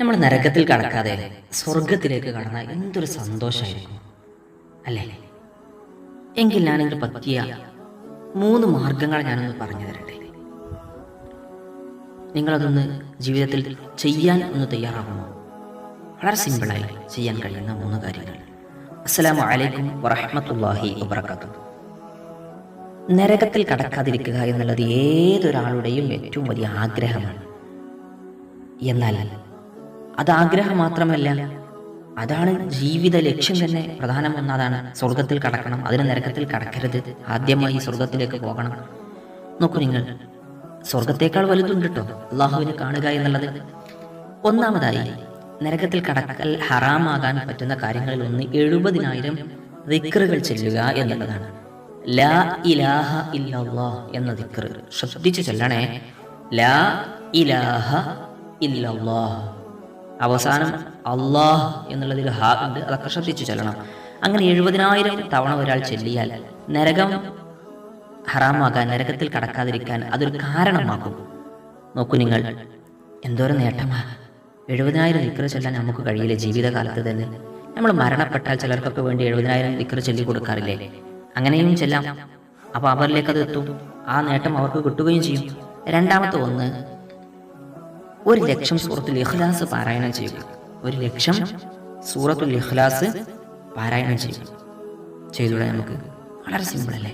നമ്മൾ നരകത്തിൽ കടക്കാതെ സ്വർഗത്തിലേക്ക് കടന്നാൽ എന്തൊരു സന്തോഷമായിരിക്കും അല്ലേ? എങ്കിൽ ഞാനിതിന് പറ്റിയ മൂന്ന് മാർഗങ്ങൾ ഞാനൊന്ന് പറഞ്ഞു തരട്ടെ. നിങ്ങളതൊന്ന് ജീവിതത്തിൽ ചെയ്യാൻ ഒന്ന് തയ്യാറാകുമോ വളരെ സിമ്പിളായി ചെയ്യാൻ കഴിയുന്ന മൂന്ന് കാര്യങ്ങൾ. അസ്സലാമു അലൈക്കും വറഹ്മത്തുള്ളാഹി വബർക്കാത്തു നരകത്തിൽ കടക്കാതിരിക്കുക എന്നുള്ളത് ഏതൊരാളുടെയും ഏറ്റവും വലിയ ആഗ്രഹമാണ്. എന്നാൽ അത് ആഗ്രഹം മാത്രമല്ല. അതാണ് ജീവിത ലക്ഷ്യം തന്നെ പ്രധാനം ഒന്നതാണ് സ്വർഗത്തിൽ കടക്കണം അതിന് നരകത്തിൽ കടക്കരുത്. ആദ്യമായി സ്വർഗത്തിലേക്ക് പോകണം. നോക്കൂ നിങ്ങൾ സ്വർഗത്തേക്കാൾ വലുതുണ്ട് കേട്ടോ അള്ളാഹുവിനെ കാണുക എന്നുള്ളത്. ഒന്നാമതായി നരകത്തിൽ കടക്കൽ ഹറാമാകാൻ പറ്റുന്ന കാര്യങ്ങളിൽ ഒന്ന് എഴുപതിനായിരം ദിക്റുകൾ ചെല്ലുക എന്നുള്ളതാണ്. ലാ ഇലാഹ ഇല്ലാ എന്ന ദിക്ർ ശ്രദ്ധിച്ചു ചൊല്ലണേ. ലാ ഇലാഹ ഇല്ലല്ലാ അവസാനം അള്ളാഹ് എന്നുള്ളതിൽ ഹാ ഉണ്ട്. അതൊക്കെ ശ്രദ്ധിച്ചു ചെല്ലണം. അങ്ങനെ എഴുപതിനായിരം തവണ ഒരാൾ ചെല്ലിയാൽ നരകം ഹറാമാകാൻ നരകത്തിൽ കടക്കാതിരിക്കാൻ അതൊരു കാരണമാകും. നോക്കൂ നിങ്ങൾ എന്തോരം നേട്ടമാ. എഴുപതിനായിരം ദിക്ര ചെല്ലാൻ നമുക്ക് കഴിയില്ല ജീവിതകാലത്ത് തന്നെ. നമ്മൾ മരണപ്പെട്ടാൽ ചിലർക്കൊക്കെ വേണ്ടി എഴുപതിനായിരം ദിക്ര ചൊല്ലി കൊടുക്കാറില്ലേ? അങ്ങനെയും ചെല്ലാം. അപ്പോൾ അവരിലേക്ക് അത് എത്തും. ആ നേട്ടം അവർക്ക് കിട്ടുകയും ചെയ്യും. രണ്ടാമത്തെ ഒന്ന് ഒരു ലക്ഷം സൂറത്തുൽ ഇഖ്ലാസ് പാരായണം ചെയ്യുക. ഒരു ലക്ഷം സൂറത്തുൽ ഇഖ്ലാസ് പാരായണം ചെയ്യുക. ചെയ്തൂടെ നമുക്ക്? വളരെ സിമ്പിൾ അല്ലേ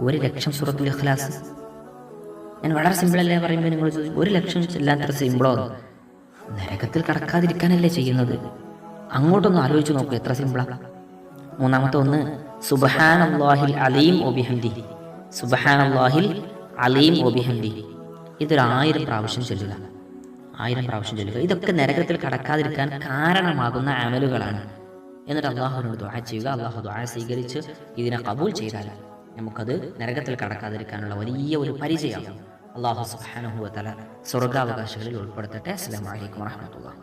ഒരു ലക്ഷം സൂറത്തുൽ ഇഖ്ലാസ് ഞാൻ വളരെ സിമ്പിൾ അല്ലേ പറയുമ്പോൾ നിങ്ങൾ ഒരു ലക്ഷം ചെല്ലാത്ര സിമ്പിളോ? നരകത്തിൽ കടക്കാതിരിക്കാനല്ലേ ചെയ്യുന്നത്? അങ്ങോട്ടൊന്ന് ആലോചിച്ച് നോക്കൂ എത്ര സിമ്പിളാ. മൂന്നാമത്തെ ഒന്ന് സുബഹാൻ അള്ളാഹിൽ അലീം ഒബിഹന്തി സുബഹാൻ അള്ളാഹിൽ അലീം ഒബിഹന്തി ഇതൊരു ആയിരം പ്രാവശ്യം ചൊല്ലുക. ആയിരം പ്രാവശ്യം ചൊല്ലുക. ഇതൊക്കെ നരകത്തിൽ കടക്കാതിരിക്കാൻ കാരണമാകുന്ന അമലുകളാണ്. എന്നിട്ട് അള്ളാഹുവിനോട് ദുആ ചെയ്യുക. അള്ളാഹു ദുആ സ്വീകരിച്ച് ഇതിനെ കബൂൽ ചെയ്താൽ നമുക്കത് നരകത്തിൽ കടക്കാതിരിക്കാനുള്ള വലിയ ഒരു പരിചയമാണ് അള്ളാഹു സുബ്ഹാനഹു സ്വർഗാവകാശങ്ങളിൽ ഉൾപ്പെടുത്തട്ടെ. അസ്സലാമു അലൈക്കും വറഹ്മത്തുള്ളാഹി